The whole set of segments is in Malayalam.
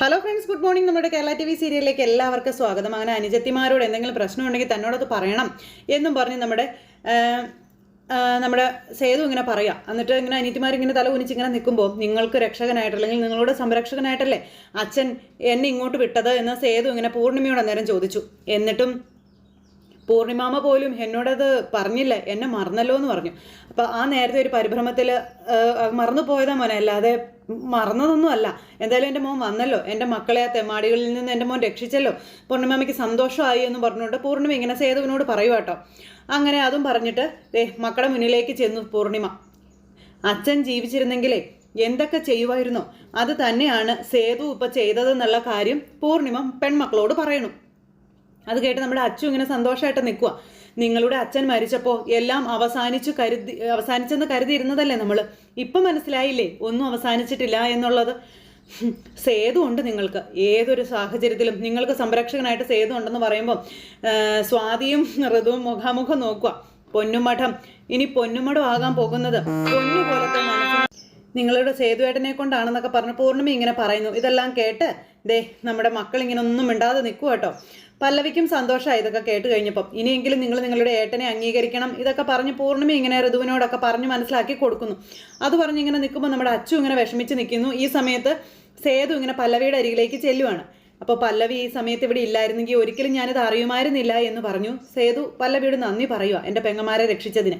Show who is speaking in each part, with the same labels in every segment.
Speaker 1: ഹലോ ഫ്രണ്ട്സ് ഗുഡ് മോർണിംഗ് നമ്മുടെ കേരള ടി വി സീരിയലിലേക്ക് എല്ലാവർക്കും സ്വാഗതം. അങ്ങനെ അനുജത്തിമാരോട് എന്തെങ്കിലും പ്രശ്നം ഉണ്ടെങ്കിൽ തന്നോടത് പറയണം എന്നും പറഞ്ഞ് നമ്മുടെ നമ്മുടെ സേതു ഇങ്ങനെ പറയാം. എന്നിട്ട് ഇങ്ങനെ അനിയത്തിമാർ ഇങ്ങനെ തല കുനിച്ച് ഇങ്ങനെ നിൽക്കുമ്പോൾ നിങ്ങൾക്ക് രക്ഷകനായിട്ട് അല്ലെങ്കിൽ നിങ്ങളുടെ സംരക്ഷകനായിട്ടല്ലേ അച്ഛൻ എന്നെ ഇങ്ങോട്ട് വിട്ടത് എന്ന് സേതു ഇങ്ങനെ പൂർണിമയോട് അന്നേരം ചോദിച്ചു. എന്നിട്ടും പൂർണിമാമ പോലും എന്നോടത് പറഞ്ഞില്ല. എന്നെ മറന്നല്ലോ എന്ന് പറഞ്ഞു. അപ്പോൾ ആ നേരത്തെ ഒരു പരിഭ്രമത്തിൽ മറന്നു പോയതാ മോനെ. അല്ലാതെ മറന്നതൊന്നും അല്ല. എന്തായാലും എന്റെ മോൻ വന്നല്ലോ. എന്റെ മക്കളെ ആ തെമാടികളിൽ നിന്ന് എന്റെ മോൻ രക്ഷിച്ചല്ലോ. പൂർണിമാമയ്ക്ക് സന്തോഷമായി എന്ന് പറഞ്ഞുകൊണ്ട് പൂർണിമ ഇങ്ങനെ സേതുവിനോട് പറയുക കേട്ടോ. അങ്ങനെ അതും പറഞ്ഞിട്ട് ദേ മക്കളുടെ മുന്നിലേക്ക് ചെന്നു പൂർണിമ. അച്ഛൻ ജീവിച്ചിരുന്നെങ്കിലേ എന്തൊക്കെ ചെയ്യുമായിരുന്നോ? അത് തന്നെയാണ് സേതു ഇപ്പം ചെയ്തതെന്നുള്ള കാര്യം പൂർണിമ പെൺമക്കളോട് പറയണു. അത് കേട്ട് നമ്മുടെ അച്ചു ഇങ്ങനെ സന്തോഷമായിട്ട് നിൽക്കുക നിങ്ങളുടെ അച്ഛൻ മരിച്ചപ്പോൾ എല്ലാം അവസാനിച്ചു കരുതി അവസാനിച്ചെന്ന് കരുതിയിരുന്നതല്ലേ നമ്മൾ ഇപ്പം മനസ്സിലായില്ലേ? ഒന്നും അവസാനിച്ചിട്ടില്ല എന്നുള്ളത്. സേതുണ്ട് നിങ്ങൾക്ക്. ഏതൊരു സാഹചര്യത്തിലും നിങ്ങൾക്ക് സംരക്ഷകനായിട്ട് സേതു ഉണ്ടെന്ന് പറയുമ്പോൾ സ്വാതിയും ഋതുവും മുഖാമുഖം നോക്കുക പൊന്നുമഠം ഇനി പൊന്നുമഠം ആകാൻ പോകുന്നത് പൊന്നു പോലത്തെ നിങ്ങളുടെ സേതുവേട്ടനെ കൊണ്ടാണെന്നൊക്കെ പറഞ്ഞ് പൂർണിമ ഇങ്ങനെ പറയുന്നു. ഇതെല്ലാം കേട്ട് ദേ നമ്മുടെ മക്കൾ ഇങ്ങനെ ഒന്നും മിണ്ടാതെ നിൽക്കുക കേട്ടോ. പല്ലവിക്കും സന്തോഷമായി ഇതൊക്കെ കേട്ട് കഴിഞ്ഞപ്പം. ഇനിയെങ്കിലും നിങ്ങൾ നിങ്ങളുടെ ഏട്ടനെ അംഗീകരിക്കണം. ഇതൊക്കെ പറഞ്ഞ് പൂർണിമ ഇങ്ങനെ ഋതുവിനോടൊക്കെ പറഞ്ഞ് മനസ്സിലാക്കി കൊടുക്കുന്നു. അത് പറഞ്ഞ് ഇങ്ങനെ നിൽക്കുമ്പോൾ നമ്മുടെ അച്ചു ഇങ്ങനെ വിഷമിച്ച് നിൽക്കുന്നു. ഈ സമയത്ത് സേതു ഇങ്ങനെ പല്ലവിയുടെ അരികിലേക്ക് ചെല്ലുവാണ്. അപ്പോൾ പല്ലവി ഈ സമയത്ത് ഇവിടെ ഇല്ലായിരുന്നെങ്കിൽ ഒരിക്കലും ഞാനിത് അറിയുമായിരുന്നില്ല എന്ന് പറഞ്ഞു. സേതു പല്ലവിയോട് നന്ദി പറയുക എന്റെ പെങ്ങന്മാരെ രക്ഷിച്ചതിന്.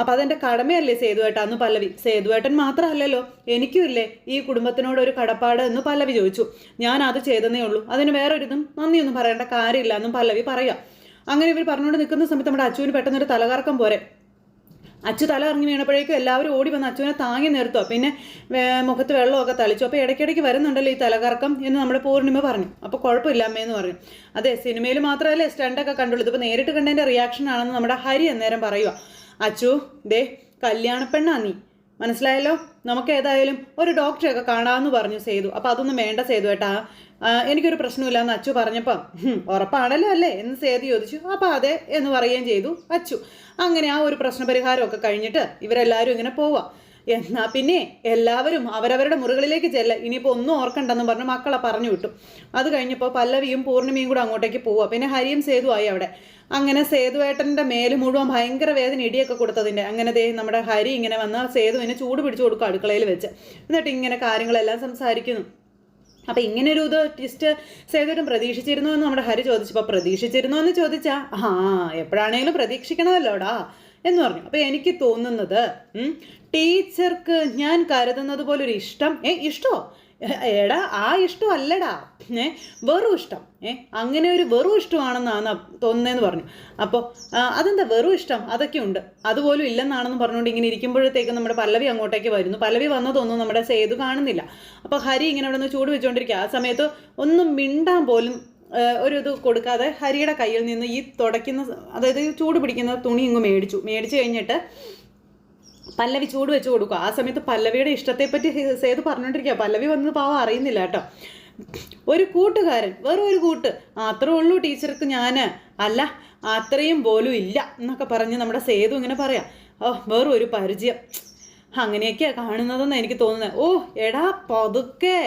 Speaker 1: അപ്പോൾ അതെന്റെ കടമയല്ലേ സേതുവേട്ട? എന്ന് പല്ലവി. സേതുവേട്ടൻ മാത്രമല്ലല്ലോ എനിക്കും ഇല്ലേ ഈ കുടുംബത്തിനോട് ഒരു കടപ്പാട് എന്ന് പല്ലവി ചോദിച്ചു. ഞാൻ അത് ചെയ്തതേ ഉള്ളൂ. അതിന് വേറൊരിതും നന്ദിയൊന്നും പറയേണ്ട കാര്യമില്ല എന്നും പല്ലവി പറയുക അങ്ങനെ ഇവർ പറഞ്ഞുകൊണ്ട് നിൽക്കുന്ന സമയത്ത് നമ്മുടെ അച്ചുവിന് പെട്ടെന്നൊരു തലകറക്കം പോരെ. അച്ചു തല ഇറങ്ങി വീണപ്പോഴേക്കും എല്ലാവരും ഓടി വന്ന് അച്ചുവിനെ താങ്ങി നിർത്തുക പിന്നെ മുഖത്ത് വെള്ളമൊക്കെ തളിച്ചു. അപ്പോൾ ഇടയ്ക്കിടയ്ക്ക് വരുന്നുണ്ടല്ലോ ഈ തലകറക്കം എന്ന് നമ്മുടെ പൂർണിമ പറഞ്ഞു. അപ്പോൾ കുഴപ്പമില്ല അമ്മയെന്ന് പറഞ്ഞു. അതെ സിനിമയിൽ മാത്രമല്ലേ സ്റ്റണ്ടൊക്കെ കണ്ടുള്ളൂ. ഇതിപ്പോൾ നേരിട്ട് കണ്ടതിന്റെ റിയാക്ഷൻ ആണെന്ന് നമ്മുടെ ഹരി അന്നേരം പറയുക അച്ചു ദേ കല്യാണപ്പെണ്ണാ നീ. മനസ്സിലായല്ലോ? നമുക്ക് ഏതായാലും ഒരു ഡോക്ടറെയൊക്കെ കാണാമെന്ന് പറഞ്ഞു സേതു. അപ്പോൾ അതൊന്നും വേണ്ട സേതു ഏട്ടാ. എനിക്കൊരു പ്രശ്നമില്ല എന്ന് അച്ചു പറഞ്ഞപ്പം "ഹും, ഉറപ്പാണല്ലോ അല്ലേ? എന്ന് സേതു ചോദിച്ചു. അപ്പോൾ അതെ എന്ന് പറയുകയും ചെയ്തു അച്ചു. അങ്ങനെ ആ ഒരു പ്രശ്നപരിഹാരമൊക്കെ കഴിഞ്ഞിട്ട് ഇവരെല്ലാവരും ഇങ്ങനെ പോവാം. എന്നാ പിന്നെ എല്ലാവരും അവരവരുടെ മുറികളിലേക്ക് ചെല്ല. ഇനിയിപ്പോൾ ഒന്നും ഓർക്കണ്ടെന്ന് പറഞ്ഞ് മക്കളെ പറഞ്ഞു വിട്ടു. അത് കഴിഞ്ഞപ്പോൾ പല്ലവിയും പൂർണിമയും കൂടെ അങ്ങോട്ടേക്ക് പോവുക പിന്നെ ഹരിയും സേതുവായി അവിടെ. അങ്ങനെ സേതുവേട്ടന്റെ മേൽ മുഴുവൻ ഭയങ്കര വേദന ഇടിയൊക്കെ കൊടുത്തതിന്റെ അങ്ങനെ ദേ നമ്മുടെ ഹരി ഇങ്ങനെ വന്ന് സേതുവിനെ ചൂട് പിടിച്ചു കൊടുക്കും അടുക്കളയിൽ വെച്ച്. എന്നിട്ട് ഇങ്ങനെ കാര്യങ്ങളെല്ലാം സംസാരിക്കുന്നു. അപ്പം ഇങ്ങനെ ഒരു ഇത് ട്വിസ്റ്റ് സേതുവിനും പ്രതീക്ഷിച്ചിരുന്നു എന്ന് നമ്മുടെ ഹരി ചോദിച്ചപ്പോൾ പ്രതീക്ഷിച്ചിരുന്നു എന്ന് ചോദിച്ചാൽ ആ എപ്പോഴാണെങ്കിലും പ്രതീക്ഷിക്കണമല്ലോടാ. എന്ന് പറഞ്ഞു. അപ്പം എനിക്ക് തോന്നുന്നത് ടീച്ചർക്ക് ഞാൻ കരുതുന്നത് പോലെ ഒരു ഇഷ്ടം ഏ ഇഷ്ടമോ എടാ ആ ഇഷ്ടം അല്ലടാ ഏ വെറും ഇഷ്ടം. ഏ അങ്ങനെ ഒരു വെറും ഇഷ്ടമാണെന്നാണ് തോന്നുന്നതെന്ന് പറഞ്ഞു. അപ്പോൾ അതെന്താ വെറും ഇഷ്ടം? അതൊക്കെ ഉണ്ട്. അതുപോലും ഇല്ലെന്നാണെന്ന് പറഞ്ഞുകൊണ്ട് ഇങ്ങനെ ഇരിക്കുമ്പോഴത്തേക്കും നമ്മുടെ പല്ലവി അങ്ങോട്ടേക്ക് വരുന്നു. പല്ലവി വന്നതൊന്നും നമ്മുടെ സേതു കാണുന്നില്ല. അപ്പോൾ ഹരി ഇങ്ങനെ അവിടെ നിന്ന് ചൂട് വെച്ചുകൊണ്ടിരിക്കുക ആ സമയത്ത് ഒന്നും മിണ്ടാൻ പോലും ഒരു ഇത് കൊടുക്കാതെ ഹരിയുടെ കയ്യിൽ നിന്ന് ഈ തുടയ്ക്കുന്ന അതായത് ചൂട് പിടിക്കുന്ന തുണി ഇങ്ങ് മേടിച്ചു. മേടിച്ചു കഴിഞ്ഞിട്ട് പല്ലവി ചൂട് വെച്ച് കൊടുക്കുക ആ സമയത്ത് പല്ലവിയുടെ ഇഷ്ടത്തെപ്പറ്റി സേതു പറഞ്ഞുകൊണ്ടിരിക്കുക പല്ലവി വന്നത് പാവം അറിയുന്നില്ല കേട്ടോ. ഒരു കൂട്ടുകാരൻ വെറും ഒരു കൂട്ട്. അത്രേ ഉള്ളൂ ടീച്ചർക്ക് ഞാൻ അല്ല അത്രയും പോലും ഇല്ല എന്നൊക്കെ പറഞ്ഞ് നമ്മുടെ സേതു ഇങ്ങനെ പറയാം. ഓ വെറും ഒരു പരിചയം. അങ്ങനെയൊക്കെയാണ് കാണുന്നതെന്ന് എനിക്ക് തോന്നുന്നത്. ഓ എടാ പതുക്കെ.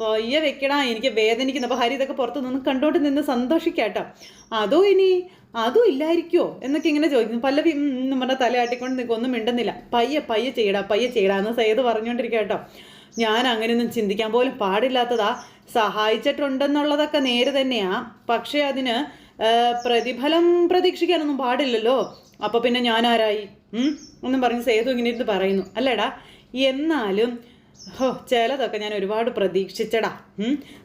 Speaker 1: പയ്യെ വെക്കടാ എനിക്ക് വേദനിക്കുന്നു. അപ്പോൾ ഹരി ഇതൊക്കെ പുറത്ത് നിന്ന് കണ്ടോണ്ട് നിന്ന് സന്തോഷിക്കാട്ടോ അതോ ഇനി അതും ഇല്ലായിരിക്കുമോ എന്നൊക്കെ ഇങ്ങനെ ചോദിക്കുന്നു. പല്ലവി നമ്മുടെ തലയാട്ടിക്കൊണ്ട് നിൽക്കും ഒന്നും മിണ്ടുന്നില്ല. പയ്യെ പയ്യെ ചെയ്യടാ പയ്യെ ചെയ്യടാ എന്ന് സയ്യത് പറഞ്ഞുകൊണ്ടിരിക്കുക ഞാൻ അങ്ങനെയൊന്നും ചിന്തിക്കാൻ പോലും പാടില്ലാത്തതാ. സഹായിച്ചിട്ടുണ്ടെന്നുള്ളതൊക്കെ നേര് തന്നെയാ. പക്ഷേ അതിന് പ്രതിഫലം പ്രതീക്ഷിക്കാനൊന്നും പാടില്ലല്ലോ. അപ്പോൾ പിന്നെ ഉം? എന്നും പറഞ്ഞ് സേതു ഇങ്ങനെ ഇരുന്ന് പറയുന്നു. അല്ലേടാ എന്നാലും ഹോ ചിലതൊക്കെ ഞാൻ ഒരുപാട് പ്രതീക്ഷിച്ചടാ.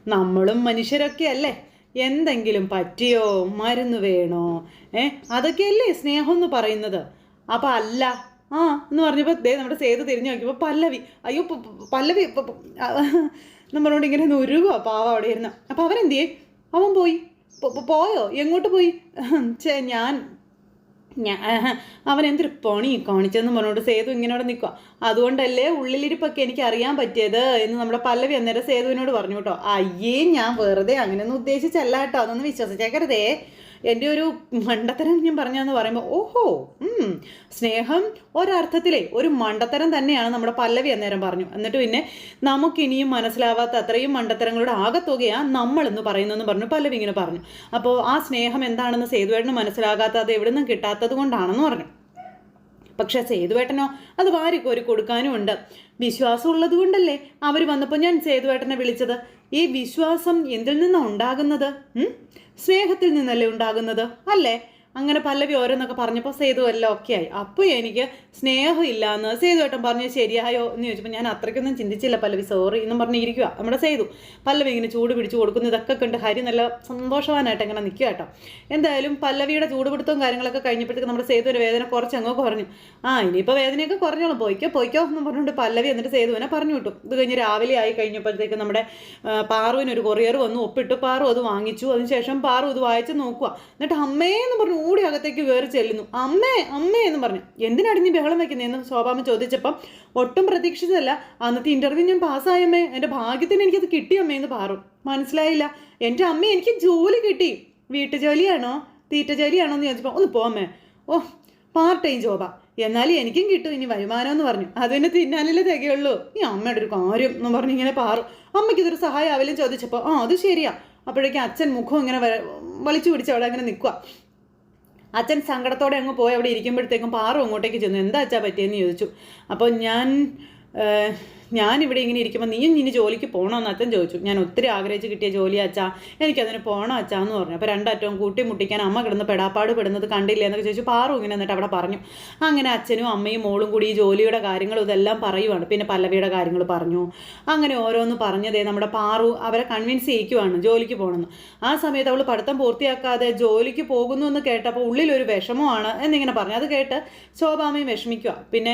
Speaker 1: നമ്മളും മനുഷ്യരൊക്കെ അല്ലേ? എന്തെങ്കിലും പറ്റിയോ? മരുന്ന് വേണോ? ഏ അതൊക്കെയല്ലേ സ്നേഹം എന്ന് പറയുന്നത്. അപ്പം അല്ല. ആ എന്ന് പറഞ്ഞപ്പോൾ ദേ നമ്മുടെ സേതു തിരിഞ്ഞു നോക്കിയപ്പോൾ പല്ലവി. അയ്യോ പല്ലവി നമ്മളോട് ഇങ്ങനെ നുരുക പാവ അവിടെ ഇരുന്ന്. അപ്പം അവരെന്തിയേ? അവൻ പോയി. പോയോ? എങ്ങോട്ട് പോയി? ഞാൻ ഞാൻ അവൻ എന്തൊരു പണി കാണിച്ചെന്ന് പറഞ്ഞോണ്ട് സേതു ഇങ്ങനെ അവിടെ നിൽക്കുക അതുകൊണ്ടല്ലേ ഉള്ളിലിരിപ്പൊക്കെ എനിക്ക് അറിയാൻ പറ്റിയത് എന്ന് നമ്മുടെ പല്ലവി അന്നേരം സേതുവിനോട് പറഞ്ഞു കേട്ടോ. അയ്യേ ഞാൻ വെറുതെ അങ്ങനെയൊന്നും ഉദ്ദേശിച്ചല്ല കേട്ടോ. അതൊന്നും വിശ്വസിച്ചേക്കരുതേ. എന്റെ ഒരു മണ്ടത്തരം ഞാൻ പറഞ്ഞതെന്ന് പറയുമ്പോൾ ഓഹോ സ്നേഹം ഒരർത്ഥത്തിലെ ഒരു മണ്ടത്തരം തന്നെയാണ് നമ്മുടെ പല്ലവി അന്നേരം പറഞ്ഞു. എന്നിട്ട് പിന്നെ നമുക്കിനിയും മനസ്സിലാവാത്ത അത്രയും മണ്ടത്തരങ്ങളുടെ ആകത്തുകയാണ് നമ്മളെന്ന് പറയുന്നതെന്ന് പറഞ്ഞു പല്ലവി ഇങ്ങനെ പറഞ്ഞു. അപ്പോൾ ആ സ്നേഹം എന്താണെന്ന് സേതുവേട്ടന് മനസ്സിലാകാത്തത് എവിടെ നിന്നും കിട്ടാത്തത് കൊണ്ടാണെന്ന് പറഞ്ഞു. പക്ഷെ സേതുവേട്ടനോ അത് വാരിക്കോരി കൊടുക്കാനും ഉണ്ട്. വിശ്വാസം ഉള്ളത് കൊണ്ടല്ലേ അവർ വന്നപ്പോൾ ഞാൻ സേതുവേട്ടനെ വിളിച്ചത്? ഈ വിശ്വാസം എന്തിൽ നിന്നാണ് ഉണ്ടാകുന്നത്? സ്നേഹത്തിൽ നിന്നല്ലേ ഉണ്ടാകുന്നത്? അല്ലേ? അങ്ങനെ പല്ലവി ഓരോന്നൊക്കെ പറഞ്ഞപ്പോൾ സേതു എല്ലാം ഒക്കെ ആയി. അപ്പോൾ എനിക്ക് സ്നേഹമില്ല സേതു ഏട്ടൻ പറഞ്ഞു ശരിയായോ? എന്ന് ചോദിച്ചപ്പോൾ ഞാൻ അത്രയ്ക്കൊന്നും ചിന്തിച്ചില്ല പല്ലവി സോറി എന്നും പറഞ്ഞിരിക്കുക നമ്മുടെ സേതു പല്ലവി ഇങ്ങനെ ചൂട് പിടിച്ച് കൊടുക്കുന്നു ഇതൊക്കെ കണ്ട് ഹരി നല്ല സന്തോഷവാനായിട്ട് ഇങ്ങനെ നിൽക്കുക കേട്ടോ. എന്തായാലും പല്ലവിയുടെ ചൂടുപിടുത്തവും കാര്യങ്ങളൊക്കെ കഴിഞ്ഞപ്പോഴത്തേക്ക് നമ്മുടെ സേതുവിന്റെ വേദന കുറച്ച് അങ്ങോട്ട് കുറഞ്ഞു. ആ ഇനിയിപ്പോൾ വേദനയൊക്കെ കുറഞ്ഞോളും പോയിക്കോ പോയിക്കോ എന്ന് പറഞ്ഞുകൊണ്ട് പല്ലവി എന്നിട്ട് സേതുവിനെ പറഞ്ഞു വിട്ടു. ഇത് കഴിഞ്ഞ് രാവിലെ ആയി കഴിഞ്ഞപ്പോഴത്തേക്ക് നമ്മുടെ പാറുവിന് ഒരു കൊറിയർ വന്നു ഒപ്പിട്ടു പാറു അത് വാങ്ങിച്ചു. അതിനുശേഷം പാറു ഇത് വായിച്ച് നോക്കുക എന്നിട്ട് അമ്മേ എന്ന് പറഞ്ഞു ഓടി അകത്തേക്ക് കയറി ചെല്ലുന്നു. അമ്മേ അമ്മേ എന്ന് പറഞ്ഞു. എന്തിനാണ് നീ ബഹളം വെക്കുന്നതെന്ന് ശോഭാമ ചോദിച്ചപ്പം ഒട്ടും പ്രതീക്ഷിച്ചതല്ല. അന്നത്തെ ഇന്റർവ്യൂ ഞാൻ പാസ്സായമ്മേ എന്റെ ഭാഗ്യത്തിന് എനിക്കത് കിട്ടി അമ്മേ എന്ന് പാറും. മനസ്സിലായില്ല. എന്റെ അമ്മ എനിക്ക് ജോലി കിട്ടി. വീട്ടു ജോലിയാണോ തീറ്റ ജോലിയാണോ എന്ന് ചോദിച്ചപ്പോൾ ഒന്ന് പോമ്മേ ഓ പാർട്ട് ടൈം ജോബാ എന്നാലും എനിക്കും കിട്ടും. ഇനി വരുമാനം എന്ന് പറഞ്ഞു. അതിന് തിന്നാനല്ലേ തികയുള്ളൂ. ഈ അമ്മയുടെ ഒരു കാര്യം എന്ന് പറഞ്ഞ് ഇങ്ങനെ പാറു. അമ്മയ്ക്ക് ഇതൊരു സഹായം ആവില്ലെന്ന് ചോദിച്ചപ്പോൾ ആ അത് ശരിയാ. അപ്പോഴേക്കും അച്ഛൻ മുഖം ഇങ്ങനെ വലിച്ചു പിടിച്ച് അവിടെ അങ്ങനെ നിൽക്കുക അച്ഛൻ സങ്കടത്തോടെ അങ്ങ് പോയി അവിടെ ഇരിക്കുമ്പോഴത്തേക്കും പാറു അങ്ങോട്ടേക്ക് ചെന്നു. എന്താ അച്ഛാ പറ്റിയെന്ന് ചോദിച്ചു. അപ്പോൾ ഞാൻ ഞാനിവിടെ ഇങ്ങനെ ഇരിക്കുമ്പോൾ നീയും ഇനി ജോലിക്ക് പോകണമെന്ന് അച്ഛൻ ചോദിച്ചു. ഞാൻ ഒത്തിരി ആഗ്രഹിച്ച് കിട്ടിയ ജോലി അച്ഛാ എനിക്കതിന് പോകണം അച്ഛാ എന്ന് പറഞ്ഞു. അപ്പോൾ രണ്ടറ്റവും കൂട്ടി മുട്ടിക്കാൻ അമ്മ കിടന്ന് പെടാപ്പാട് പെടുന്നത് കണ്ടില്ല എന്നൊക്കെ ചോദിച്ചു. പാറു ഇങ്ങനെ എന്നിട്ട് അവിടെ പറഞ്ഞു. അങ്ങനെ അച്ഛനും അമ്മയും മോളും കൂടി ഈ ജോലിയുടെ കാര്യങ്ങളും ഇതെല്ലാം പറയുവാണ്. പിന്നെ പല്ലവിയുടെ കാര്യങ്ങൾ പറഞ്ഞു. അങ്ങനെ ഓരോന്ന് പറഞ്ഞതേ നമ്മുടെ പാറു അവരെ കൺവിൻസ് ചെയ്യിക്കുവാണ് ജോലിക്ക് പോകണമെന്ന് ആ സമയത്ത് അവൾ പഠിത്തം പൂർത്തിയാക്കാതെ ജോലിക്ക് പോകുന്നു എന്ന് കേട്ടപ്പോൾ ഉള്ളിലൊരു വിഷമമാണ് എന്നിങ്ങനെ പറഞ്ഞു. അത് കേട്ട് ശോഭാമയും വിഷമിക്കുക പിന്നെ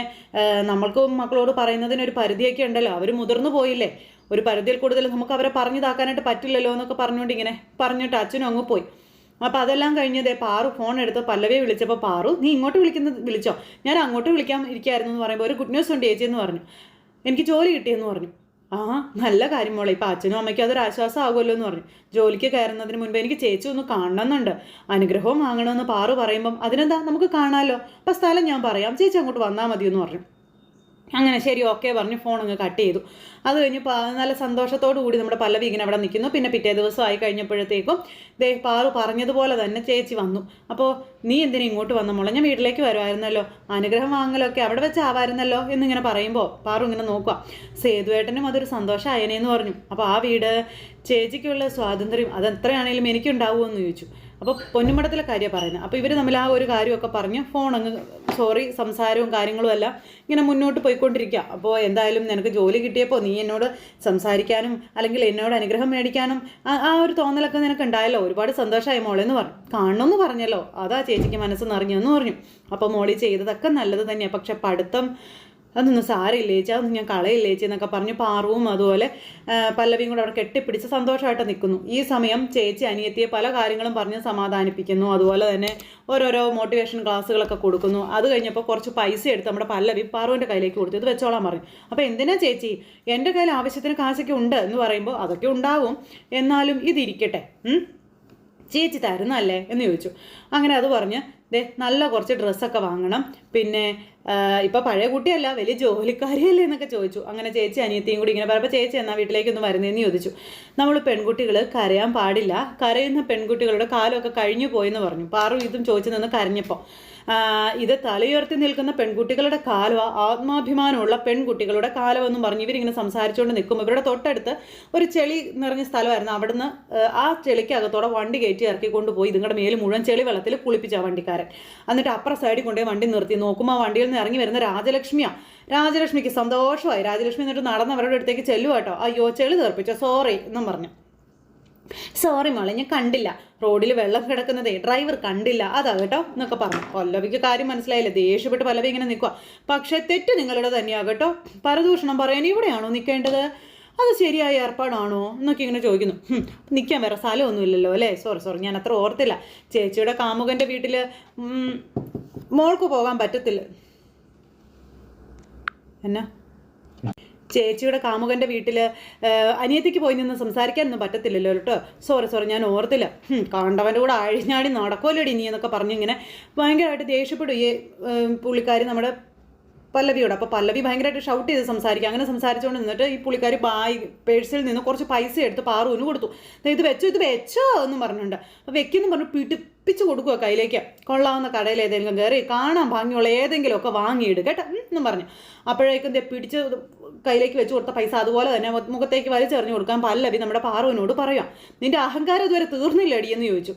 Speaker 1: നമ്മൾക്ക് മക്കളോട് പറയുന്നതിനൊരു പരിധിയൊക്കെ ഉണ്ടല്ലോ അവർ മുതിർന്നു പോയില്ലേ? ഒരു പരിധിയിൽ കൂടുതൽ നമുക്ക് അവരെ പറഞ്ഞിതാക്കാനായിട്ട് പറ്റില്ലല്ലോ എന്നൊക്കെ പറഞ്ഞുകൊണ്ട് ഇങ്ങനെ പറഞ്ഞിട്ട് അച്ഛനും അങ്ങ് പോയി. അപ്പോൾ അതെല്ലാം കഴിഞ്ഞതേ പാറു ഫോൺ എടുത്ത് പല്ലവിയെ വിളിച്ചപ്പോൾ പാറു നീ ഇങ്ങോട്ട് വിളിക്കുന്ന വിളിച്ചോ? ഞാൻ അങ്ങോട്ട് വിളിക്കാൻ ഇരിക്കായിരുന്നു എന്ന് പറയുമ്പോൾ ഒരു ഗുഡ് ന്യൂസ് ഉണ്ട് ചേച്ചി എന്ന് പറഞ്ഞു. എനിക്ക് ജോലി കിട്ടിയെന്ന് പറഞ്ഞു. ആ നല്ല കാര്യം മോളെ ഇപ്പം അച്ഛനും അമ്മയ്ക്കും അതൊരു ആശ്വാസം ആകുമല്ലോ എന്ന് പറഞ്ഞു. ജോലിക്ക് കയറുന്നതിന് മുൻപ് എനിക്ക് ചേച്ചി ഒന്ന് കാണണമെന്നുണ്ട് അനുഗ്രഹവും വാങ്ങണമെന്ന് പാറു പറയുമ്പം അതിനെന്താ നമുക്ക് കാണാമല്ലോ അപ്പം സ്ഥലം ഞാൻ പറയാം. ചേച്ചി അങ്ങോട്ട് വന്നാൽ മതി എന്ന് പറഞ്ഞു. അങ്ങനെ ശരി ഓക്കെ പറഞ്ഞ് ഫോൺ അങ്ങ് കട്ട് ചെയ്തു. അത് കഴിഞ്ഞ് നല്ല സന്തോഷത്തോടു കൂടി നമ്മുടെ പല്ലവി ഇങ്ങനെ അവിടെ നിൽക്കുന്നു. പിന്നെ പിറ്റേ ദിവസം ആയി കഴിഞ്ഞപ്പോഴത്തേക്കും ദേ പാറു പറഞ്ഞതുപോലെ തന്നെ ചേച്ചി വന്നു. അപ്പോൾ നീ എന്തിനാ ഇങ്ങോട്ട് വന്ന മോളെ? ഞാൻ വീട്ടിലേക്ക് വരുമായിരുന്നല്ലോ അനുഗ്രഹം വാങ്ങലൊക്കെ അവിടെ വെച്ച് ആവായിരുന്നല്ലോ? എന്നിങ്ങനെ പറയുമ്പോൾ പാറു ഇങ്ങനെ നോക്കുക സേതുവേട്ടനും അതൊരു സന്തോഷമായനെ എന്ന് പറഞ്ഞു. അപ്പോൾ ആ വീട് ചേച്ചിക്കുള്ള സ്വാതന്ത്ര്യം അതെത്രയാണേലും എനിക്കുണ്ടാവുമോ? എന്ന് ചോദിച്ചു. അപ്പോൾ പൊന്നുമടത്തിലെ കാര്യമാണ് പറയുന്നത് അപ്പോൾ ഇവർ തമ്മിൽ ആ ഒരു കാര്യമൊക്കെ പറഞ്ഞ് ഫോൺ അങ്ങ് സോറി സംസാരവും കാര്യങ്ങളും എല്ലാം ഇങ്ങനെ മുന്നോട്ട് പോയിക്കൊണ്ടിരിക്കുക അപ്പോൾ എന്തായാലും നിനക്ക് ജോലി കിട്ടിയപ്പോൾ നീ എന്നോട് സംസാരിക്കാനും അല്ലെങ്കിൽ എന്നോട് അനുഗ്രഹം മേടിക്കാനും ആ ഒരു തോന്നലൊക്കെ നിനക്ക് ഉണ്ടായല്ലോ ഒരുപാട് സന്തോഷമായി മോളെ എന്ന് പറഞ്ഞു. കാണണമെന്ന് പറഞ്ഞല്ലോ. അതാ ചേച്ചിക്ക് മനസ്സ് നിറഞ്ഞു എന്ന് പറഞ്ഞു. അപ്പോൾ മോളി ചെയ്തതൊക്കെ നല്ലത് തന്നെയാണ് പക്ഷെ പഠിത്തം അതൊന്നും സാരമില്ല ചേച്ചി? അതൊന്നും ഞാൻ കളയില്ല ചേച്ചി എന്നൊക്കെ പറഞ്ഞ് പാറുവും അതുപോലെ പല്ലവിയും കൂടെ അവിടെ കെട്ടിപ്പിടിച്ച് സന്തോഷമായിട്ട് നിൽക്കുന്നു. ഈ സമയം ചേച്ചി അനിയത്തിയെ പല കാര്യങ്ങളും പറഞ്ഞ് സമാധാനിപ്പിക്കുന്നു. അതുപോലെ തന്നെ ഓരോരോ മോട്ടിവേഷൻ ക്ലാസ്സുകളൊക്കെ കൊടുക്കുന്നു. അത് കഴിഞ്ഞപ്പോൾ കുറച്ച് പൈസ എടുത്ത് നമ്മുടെ പല്ലവി പാറുവിന്റെ കയ്യിലേക്ക് കൊടുത്തു. ഇത് വെച്ചോളാൻ പറഞ്ഞു. അപ്പോൾ എന്തിനാ ചേച്ചി? എന്റെ കയ്യിൽ ആവശ്യത്തിന് കാശൊക്കെ ഉണ്ട് എന്ന് പറയുമ്പോൾ അതൊക്കെ ഉണ്ടാവും. എന്നാലും ഇതിരിക്കട്ടെ? ചേച്ചി തരുന്നല്ലേ എന്ന് ചോദിച്ചു. അങ്ങനെ അത് പറഞ്ഞ് ദേ നല്ല കുറച്ച് ഡ്രസ്സൊക്കെ വാങ്ങണം. പിന്നെ ഇപ്പോൾ പഴയ കുട്ടിയല്ല വലിയ ജോലിക്കാരിയല്ലേ? എന്നൊക്കെ ചോദിച്ചു. അങ്ങനെ ചേച്ചി അനിയത്തിയും കൂടി ഇങ്ങനെ പറയുമ്പോൾ ചേച്ചി എന്നാ വീട്ടിലേക്കൊന്ന് വരുന്നതെന്ന് ചോദിച്ചു. നമ്മൾ പെൺകുട്ടികൾ കരയാൻ പാടില്ല. കരയുന്ന പെൺകുട്ടികളുടെ കാലമൊക്കെ കഴിഞ്ഞു പോയെന്ന് പറഞ്ഞു. പാറു ഇതും ചോദിച്ചു നിന്ന് കരഞ്ഞപ്പോൾ ഇത് തലയുയർത്തി നിൽക്കുന്ന പെൺകുട്ടികളുടെ കാലുവ ആത്മാഭിമാനമുള്ള പെൺകുട്ടികളുടെ കാലമെന്നും പറഞ്ഞ് ഇവരിങ്ങനെ സംസാരിച്ചുകൊണ്ട് നിൽക്കും. ഇവരുടെ തൊട്ടടുത്ത് ഒരു ചെളി നിറഞ്ഞ സ്ഥലമായിരുന്നു. അവിടുന്ന് ആ, ചെളിക്കകത്തോടെ വണ്ടി കയറ്റി ഇറക്കി കൊണ്ടുപോയി. ഇതുങ്ങളുടെ മേൽ മുഴുവൻ ചെളി വെള്ളത്തിൽ കുളിപ്പിച്ച വണ്ടിക്കാരൻ. എന്നിട്ട് അപ്പുറ സൈഡിൽ കൊണ്ടുപോയി വണ്ടി നിർത്തി. നോക്കുമ്പോൾ ആ വണ്ടിയിൽ നിന്ന് ഇറങ്ങി വരുന്ന രാജലക്ഷ്മിയാണ് രാജലക്ഷ്മിക്ക് സന്തോഷമായി. രാജലക്ഷ്മി എന്നിട്ട് നടന്ന് അവരുടെ അടുത്തേക്ക് ചെല്ലുവാട്ടോ. അയ്യോ ചെളി തീർപ്പിച്ചോ സോറി എന്നും പറഞ്ഞു. സോറി മോളെ ഞാൻ കണ്ടില്ല. റോഡിൽ വെള്ളം കിടക്കുന്നതേ ഡ്രൈവർ കണ്ടില്ല. അതാ കേട്ടോ എന്നൊക്കെ പറഞ്ഞു. പല്ലവിക്ക് കാര്യം മനസ്സിലായില്ല. ദേഷ്യപ്പെട്ട് പല്ലവി ഇങ്ങനെ നിൽക്കുക പക്ഷേ തെറ്റ് നിങ്ങളുടെ തന്നെയാ കേട്ടോ. പരദൂഷണം പറയാൻ ഇവിടെയാണോ നിൽക്കേണ്ടത് അത് ശരിയായ ഏർപ്പാടാണോ എന്നൊക്കെ ഇങ്ങനെ ചോദിക്കുന്നു. നിൽക്കാൻ വേറെ സ്ഥലമൊന്നുമില്ലല്ലോ അല്ലേ? സോറി സോറി ഞാൻ അത്ര ഓർത്തില്ല. ചേച്ചിയുടെ കാമുകന്റെ വീട്ടിൽ മോൾക്ക് പോകാൻ പറ്റത്തില്ല. എന്നാ? ചേച്ചിയുടെ കാമുകന്റെ വീട്ടിൽ അനിയത്തിക്ക് പോയി നിന്ന് സംസാരിക്കാനൊന്നും പറ്റത്തില്ലല്ലോ കേട്ടോ. സോറി സോറി ഞാൻ ഓർത്തില്ല. കണ്ടവന്റെ കൂടെ അഴിഞ്ഞാടി നടക്കുമല്ലോടി നീ എന്നൊക്കെ പറഞ്ഞ് ഇങ്ങനെ ഭയങ്കരമായിട്ട് ദേഷ്യപ്പെടും ഈ പുള്ളിക്കാരി നമ്മുടെ പല്ലവിയോട്. അപ്പോൾ പല്ലവി ഭയങ്കരമായിട്ട് ഷൗട്ട് ചെയ്ത് സംസാരിക്കുക അങ്ങനെ സംസാരിച്ചുകൊണ്ട് നിന്നിട്ട് ഈ പുള്ളിക്കാരി ബായ് പേഴ്സിൽ നിന്ന് കുറച്ച് പൈസ എടുത്ത് പാറുവിന് കൊടുത്തു. ഇത് വെച്ചോ ഇത് വെച്ചോ എന്നും പറഞ്ഞിട്ടുണ്ട്. അപ്പോൾ വെക്കുന്നു പറഞ്ഞു പറഞ്ഞ് പിടിപ്പിച്ച് കൊടുക്കുക കയ്യിലേക്ക്. കൊള്ളാവുന്ന കടയിൽ ഏതെങ്കിലും കയറി കാണാൻ ഭംഗിയുള്ള ഏതെങ്കിലും ഒക്കെ വാങ്ങിയിടുക കേട്ടോ എന്നും പറഞ്ഞു. അപ്പോഴേക്കും പിടിച്ച് കയ്യിലേക്ക് വെച്ച് കൊടുത്ത പൈസ അതുപോലെ തന്നെ മുഖത്തേക്ക് വലിച്ചെറിഞ്ഞു കൊടുക്കാൻ പല്ലവി നമ്മുടെ പാറുവിനോട് പറയാം. നിന്റെ അഹങ്കാരം ഇതുവരെ തീർന്നില്ലടി? എന്ന് ചോദിച്ചു.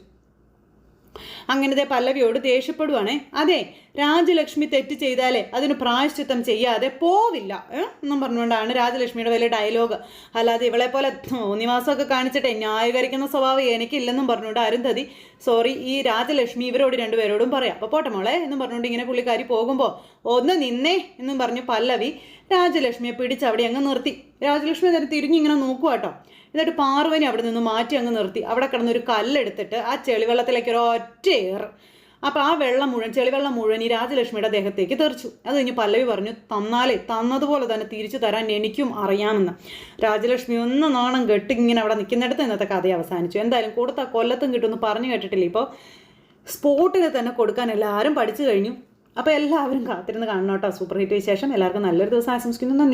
Speaker 1: അങ്ങനത്തെ പല്ലവിയോട് ദേഷ്യപ്പെടുവാണേ. അതെ രാജലക്ഷ്മി തെറ്റ് ചെയ്താലേ അതിന് പ്രായശ്ചിത്തം ചെയ്യാതെ പോവില്ല? എന്നും പറഞ്ഞുകൊണ്ടാണ് രാജലക്ഷ്മിയുടെ വലിയ ഡയലോഗ്. അല്ലാതെ ഇവളെ പോലെ നിവാസമൊക്കെ കാണിച്ചിട്ടെ ന്യായീകരിക്കുന്ന സ്വഭാവം എനിക്കില്ലെന്നും പറഞ്ഞുകൊണ്ട് അരുന്ധതി സോറി ഈ രാജലക്ഷ്മി ഇവരോട് രണ്ടുപേരോടും പറയാം. അപ്പോൾ പോട്ടെ മോളെ എന്നും പറഞ്ഞുകൊണ്ട് ഇങ്ങനെ പുള്ളിക്കാരി പോകുമ്പോൾ ഒന്ന് നിന്നേ എന്നും പറഞ്ഞ് പല്ലവി രാജലക്ഷ്മിയെ പിടിച്ച് അവിടെ അങ്ങ് നിർത്തി. രാജലക്ഷ്മി നേരെ തിരിഞ്ഞിങ്ങനെ നോക്കുക കേട്ടോ എന്നിട്ട് പാർവനി അവിടെ നിന്ന് മാറ്റി അങ്ങ് നിർത്തി. അവിടെ കിടന്നൊരു കല്ലെടുത്തിട്ട് ആ ചെളിവെള്ളത്തിലേക്ക് ഒരു ഒറ്റ അപ്പോൾ ആ വെള്ളം മുഴുവൻ ചെളിവെള്ളം മുഴുവൻ ഈ രാജലക്ഷ്മിയുടെ ദേഹത്തേക്ക് തെറിച്ചു. അത് കഴിഞ്ഞ് പല്ലവി പറഞ്ഞു തന്നാലേ തന്നതുപോലെ തന്നെ തിരിച്ചു തരാൻ എനിക്കും അറിയാമെന്ന്. രാജലക്ഷ്മി ഒന്ന് നാണം കെട്ടി ഇങ്ങനെ അവിടെ നിൽക്കുന്നിടത്ത് ഇന്നത്തെ കഥ അവസാനിച്ചു. എന്തായാലും കൊടുത്ത കൊല്ലത്തും കിട്ടുമെന്ന് പറഞ്ഞു കേട്ടിട്ടില്ല? ഇപ്പോൾ സ്പോട്ടിനെ തന്നെ കൊടുക്കാൻ എല്ലാവരും പഠിച്ചു കഴിഞ്ഞു. അപ്പോൾ എല്ലാവരും കാത്തിരുന്ന് കാണണം കേട്ടോ. സൂപ്പർ ഹിറ്റ് വിശേഷം. എല്ലാവർക്കും നല്ലൊരു ദിവസം ആശംസിക്കുന്നു.